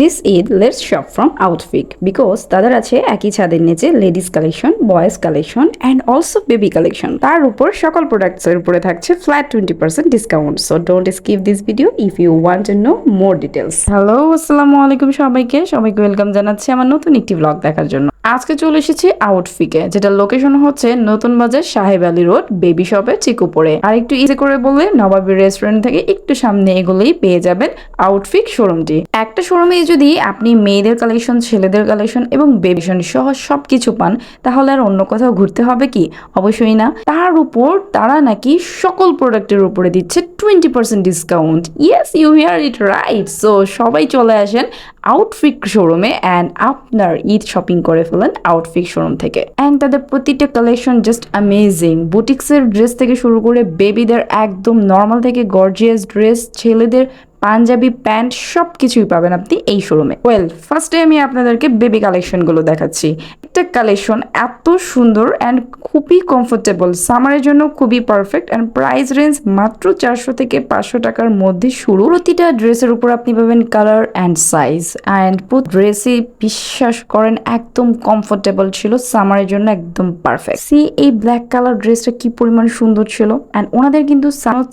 This Eid let's shop from আউটফিক because তাদের আছে একই ছাদের নিচে ladies collection boys collection and also baby collection তার উপর সকল প্রোডাক্টস এর উপরে থাকছে flat twenty percent discount so don't skip this video if you want to know more details hello আসসালামু আলাইকুম সবাইকে। সবাইকে ওয়েলকাম জানাচ্ছি আমার নতুন একটি ব্লগ দেখার জন্য। আজকে চলে এসেছি আউটফিকে যেটা লোকেশন হচ্ছে নতুন বাজার সাহেব আলী রোড বেবি শপে চিকুপুরে আর একটু ইজি করে বললে নবাবী রেস্টুরেন্ট থেকে একটু সামনে এগুলোই পেয়ে যাবেন আউটফিক শোরুমটি। একটা শোরুমে যদি আপনি মেয়েদের কালেকশন ছেলেদের কালেকশন এবং বেবিশন সহ সবকিছু পান, তাহলে আর অন্য কোথাও ঘুরতে হবে কি? অবশ্যই না। তার উপর তারা নাকি সকল প্রোডাক্টের উপরে দিচ্ছে twenty percent discount yes you hear it right so সবাই চলে আসেন আউটফিক শোরুমে অ্যান্ড আপনার ঈদ শপিং করে ফেলেন আউটফিক শোরুম থেকে। অ্যান্ড তাদের প্রতিটা কালেকশন জাস্ট অ্যামেজিং বুটিক্সের ড্রেস থেকে শুরু করে বেবিদের একদম নর্মাল থেকে গর্জিয়াস ড্রেস ছেলেদের পাঞ্জাবি, প্যান্ট সব কিছুই পাবেন আপনি এই শোরুমে ওয়েল ফার্স্টে আমি আপনাদেরকে বেবি কালেকশনগুলো দেখাচ্ছি। একটা কালেকশন এত সুন্দর অ্যান্ড খুবই কমফোর্টেবল সামারের জন্য খুবই পারফেক্ট অ্যান্ড প্রাইস রেঞ্জ মাত্র চারশো থেকে পাঁচশো টাকার মধ্যে শুরু। প্রতিটা ড্রেসের উপর আপনি পাবেন কালার অ্যান্ড সাইজ অ্যান্ড পুরো ড্রেসই বিশ্বাস করেন, একদম কমফোর্টেবল ছিল। সামারের জন্য একদম পারফেক্ট সি এই ব্ল্যাক কালার ড্রেসটা কি পরিমাণ সুন্দর ছিল? অ্যান্ড ওনাদের কিন্তু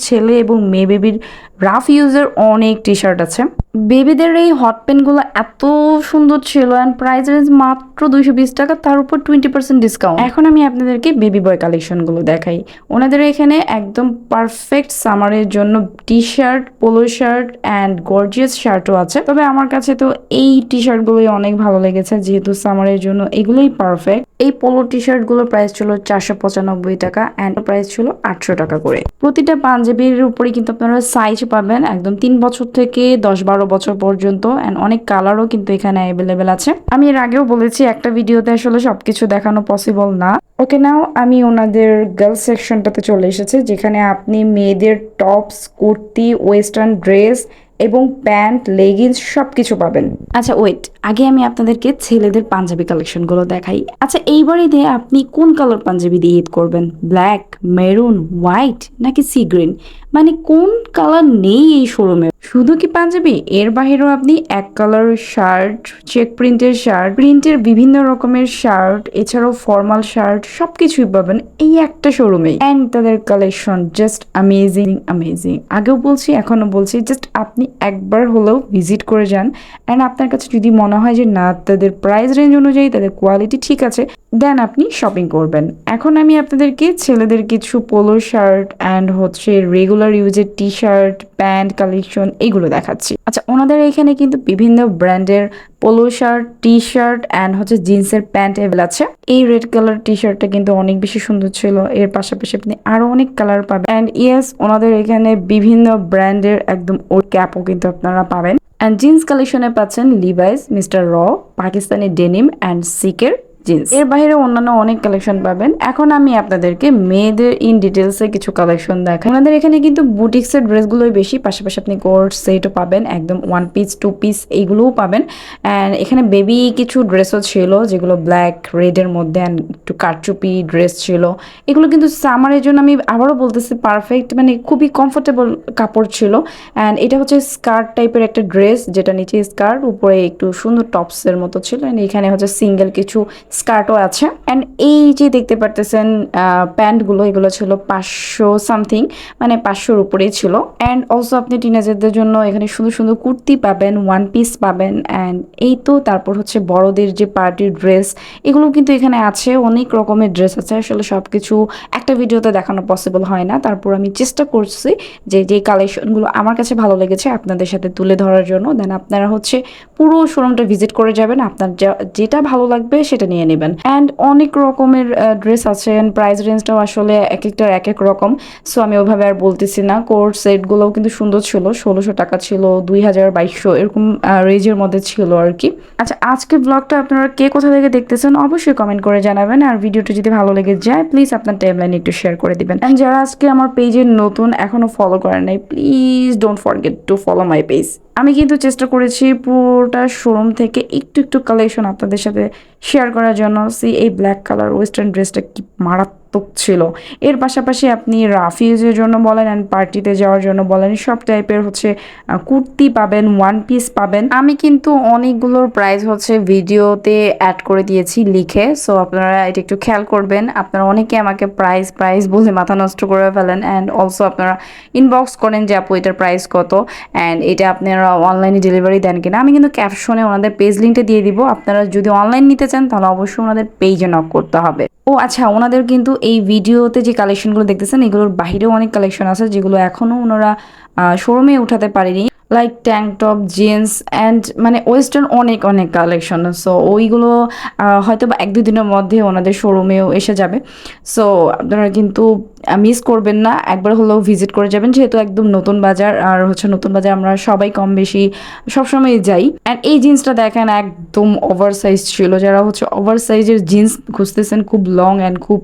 ছেলে এবং মেয়ে বেবির রাফ ইউজের অনেক টি শার্ট আছে। বেবিদের এই হট পেনগুলো এত সুন্দর ছিল অ্যান্ড প্রাইস রেঞ্জ মাত্র দুইশো বিশ টাকা, তার উপর টোয়েন্টি পার্সেন্ট ডিসকাউন্ট এখন আমি আপনাদেরকে বেবি বয় কালেকশনগুলো দেখাই। ওনাদের এখানে একদম পারফেক্ট সামারের জন্য T shirt polo shirt and gorgeous শার্টও আছে। তবে আমার কাছে তো এই টি শার্টগুলোই অনেক ভালো লেগেছে, যেহেতু সামারের জন্য এগুলোই পারফেক্ট এই পোলো টি শার্টগুলোর প্রাইস ছিল চারশো পঁচানব্বই টাকা অ্যান্ড প্রাইস ছিল আটশো টাকা করে। প্রতিটা পাঞ্জাবির উপরে কিন্তু আপনারা সাইজ পাবেন একদম তিন বছর থেকে দশ বারো বছর পর্যন্ত অ্যান্ড অনেক কালারও কিন্তু এখানে অ্যাভেলেবেল আছে। আমি এর আগেও বলেছি, একটা ভিডিওতে আসলে সবকিছু দেখানো পসিবল না। ওকে নাও আমি ওনাদের গার্লস সেকশনটাতে চলে এসেছে, যেখানে আপনি মেয়েদের টপস কুর্তি ওয়েস্টার্ন ড্রেস এবং প্যান্ট লেগিংস সব কিছু পাবেন। আচ্ছা ওয়েট আগে আমি আপনাদেরকে ছেলেদের পাঞ্জাবি কালেকশনগুলো দেখাই। আচ্ছা এইবার ঈদে আপনি কোন কালার পাঞ্জাবি দিয়ে ঈদ করবেন? ব্ল্যাক, মেরুন, হোয়াইট নাকি সি গ্রিন? মানে কোন কালার নেই এই শোরুমে? শুধু কি পাঞ্জাবি? এর বাহিরেও আপনি এক কালার শার্ট, চেক প্রিন্টের শার্ট, প্রিন্টের বিভিন্ন রকমের শার্ট, এছাড়াও ফর্মাল শার্ট সবকিছুই পাবেন এই একটা শোরুমে অ্যান্ড তাদের কালেকশন জাস্ট অ্যামেজিং আমেজিং আগেও বলছি এখনও বলছি জাস্ট আপনি একবার হলেও ভিজিট করে যান। অ্যান্ড আপনার কাছে যদি মনে হয় যে, না, তাদের প্রাইস রেঞ্জ অনুযায়ী তাদের কোয়ালিটি ঠিক আছে দেন আপনি শপিং করবেন। এখন আমি আপনাদেরকে ছেলেদের কিছু পোলো শার্ট অ্যান্ড হচ্ছে রেগুলার ইউজের টি শার্ট প্যান্ট কালেকশন এগুলো দেখাচ্ছি। আচ্ছা ওনাদের এখানে কিন্তু বিভিন্ন ব্র্যান্ডের polo shirt T shirt and হচ্ছে জিন্সের প্যান্ট এভেল আছে। এই রেড কালার টি শার্টটা কিন্তু অনেক বেশি সুন্দর ছিল। এর পাশাপাশি আপনি আরও অনেক কালার পাবেন। অ্যান্ড ইয়েস ওনাদের এখানে বিভিন্ন ব্র্যান্ডের একদম ও ক্যাপও কিন্তু আপনারা পাবেন। অ্যান্ড জিন্স কালেকশনে পাচ্ছেন লিভাইস মিস্টার র পাকিস্তানি ডেনিম অ্যান্ড সিকের জিন্স এর বাইরে অন্যান্য অনেক কালেকশন পাবেন। এখন আমি আপনাদেরকে মেয়েদের ইন ডিটেলসে কিছু কালেকশন দেখাই। ওনাদের এখানে কিন্তু বুটিক্সের ড্রেসগুলোই বেশি, পাশাপাশি আপনি কোর্ট সেটও পাবেন, একদম ওয়ান পিস টু পিস এইগুলোও পাবেন। অ্যান্ড এখানে বেবি কিছু ড্রেসও ছিল, যেগুলো ব্ল্যাক রেডের মধ্যে অ্যান্ড একটু কারচুপি ড্রেস ছিল। এগুলো কিন্তু সামারের জন্য আমি আবারও বলতেছি পারফেক্ট মানে খুবই কমফোর্টেবল কাপড় ছিল। অ্যান্ড এটা হচ্ছে স্কার্ট টাইপের একটা ড্রেস যেটা নিচে স্কার্ট উপরে একটু সুন্দর টপসের মতো ছিল। অ্যান্ড এখানে হচ্ছে সিঙ্গেল কিছু স্কার্টও আছে। অ্যান্ড এই যে দেখতে পারতেছেন প্যান্টগুলো, এগুলো ছিল পাঁচশো সামথিং মানে পাঁচশোর উপরেই ছিল। অ্যান্ড অলসো আপনি টিনেজারদের জন্য এখানে সুন্দর সুন্দর কুর্তি পাবেন ওয়ান পিস পাবেন। অ্যান্ড এই তো তারপর হচ্ছে বড়দের যে পার্টির ড্রেস এগুলো কিন্তু এখানে আছে, অনেক রকমের ড্রেস আছে। আসলে সব কিছু একটা ভিডিওতে দেখানো পসিবল হয় না। তারপর আমি চেষ্টা করছি যে যে কালেকশনগুলো আমার কাছে ভালো লেগেছে আপনাদের সাথে তুলে ধরার জন্য। দেন আপনারা হচ্ছে পুরো শোরুমটা ভিজিট করে যাবেন। আপনার যেটা ভালো লাগবে সেটা নিয়ে নেবেন। অ্যান্ড অনেক রকমের ড্রেস আছে অ্যান্ড প্রাইস রেঞ্জটাও আসলে এক একটার এক এক রকম। সো আমি ওভাবে আর বলতেছি না। কোর্ট সেটগুলোও কিন্তু সুন্দর ছিল। ষোলোশো টাকা ছিল, দুই হাজার বাইশশো, এরকম রেঞ্জের মধ্যে ছিল আর কি। আচ্ছা আজকে ব্লগটা আপনারা কে কোথা থেকে দেখতেছেন অবশ্যই কমেন্ট করে জানাবেন। আর ভিডিওটা যদি ভালো লেগে যায় প্লিজ আপনার টাইমলাইন একটু শেয়ার করে দিবেন। অ্যান্ড যারা আজকে আমার পেজে নতুন, এখনও ফলো করেন নাই please don't forget to follow my page আমি কিন্তু চেষ্টা করেছি পুরোটা শোরুম থেকে একটু একটু কালেকশন আপনাদের সাথে শেয়ার করার জন্য। সি এই ব্ল্যাক কালার ওয়েস্টার্ন ড্রেসটা কি মারাত্মক মারাত্মক ছিল। এর পাশাপাশি আপনি রাফ ইউজের জন্য বলেন অ্যান্ড পার্টিতে যাওয়ার জন্য বলেন, সব টাইপের হচ্ছে কুর্তি পাবেন ওয়ান পিস পাবেন। আমি কিন্তু অনেকগুলোর প্রাইস হচ্ছে ভিডিওতে অ্যাড করে দিয়েছি লিখে সো আপনারা এটা একটু খেয়াল করবেন। আপনারা অনেকে আমাকে প্রাইস প্রাইস বলে মাথা নষ্ট করে ফেলেন অ্যান্ড অলসো আপনারা ইনবক্স করেন যে, আপু, এটার প্রাইস কত? অ্যান্ড এটা আপনারা অনলাইনে ডেলিভারি দেন কিনা। আমি কিন্তু ক্যাপশনে ওনাদের পেজ লিঙ্কটা দিয়ে দিব। আপনারা যদি অনলাইন নিতে চান, তাহলে অবশ্যই ওনাদের পেজে নক করতে হবে। ও আচ্ছা ওনাদের কিন্তু এই ভিডিওতে যে কালেকশনগুলো দেখতেছেন, এগুলোর বাইরেও অনেক কালেকশন আছে যেগুলো এখনও ওনারা শোরুমে উঠাতে পারেনি। Like tank top jeans and মানে ওয়েস্টার্ন অনেক অনেক কালেকশন সো ওইগুলো হয়তো বা এক, দুই দিনের মধ্যে ওনাদের শোরুমেও এসে যাবে। সো আপনারা কিন্তু মিস করবেন না। একবার হলেও ভিজিট করে যাবেন, যেহেতু একদম নতুন বাজার। আর হচ্ছে নতুন বাজার আমরা সবাই কম বেশি সবসময় যাই। অ্যান্ড এই জিন্সটা দেখেন, একদম ওভার সাইজ ছিল। যারা হচ্ছে ওভার সাইজের জিন্স খুঁজতেছেন, খুব লং অ্যান্ড খুব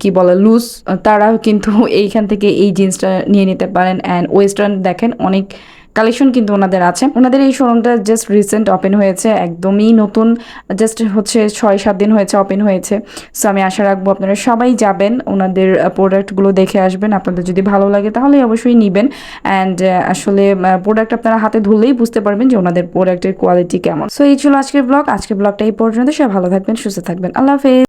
কি বলে লুজ তারা কিন্তু এইখান থেকে এই জিন্সটা নিয়ে নিতে পারেন। অ্যান্ড ওয়েস্টার্ন দেখেন, অনেক কালেকশন কিন্তু ওনাদের আছে। ওনাদের এই শোরুমটা জাস্ট রিসেন্ট ওপেন হয়েছে, একদমই নতুন জাস্ট হচ্ছে ছয় সাত দিন হয়েছে ওপেন হয়েছে। সো আমি আশা রাখব আপনারা সবাই যাবেন, ওনাদের প্রোডাক্টগুলো দেখে আসবেন। আপনাদের যদি ভালো লাগে তাহলে অবশ্যই নেবেন। অ্যান্ড আসলে প্রোডাক্ট আপনারা হাতে ধরলেই বুঝতে পারবেন যে ওনাদের প্রোডাক্টের কোয়ালিটি কেমন। সো এই ছিল আজকের ব্লগ আজকের ব্লগটা এই পর্যন্ত সবাই ভালো থাকবেন, সুস্থ থাকবেন। আল্লাহ হাফেজ।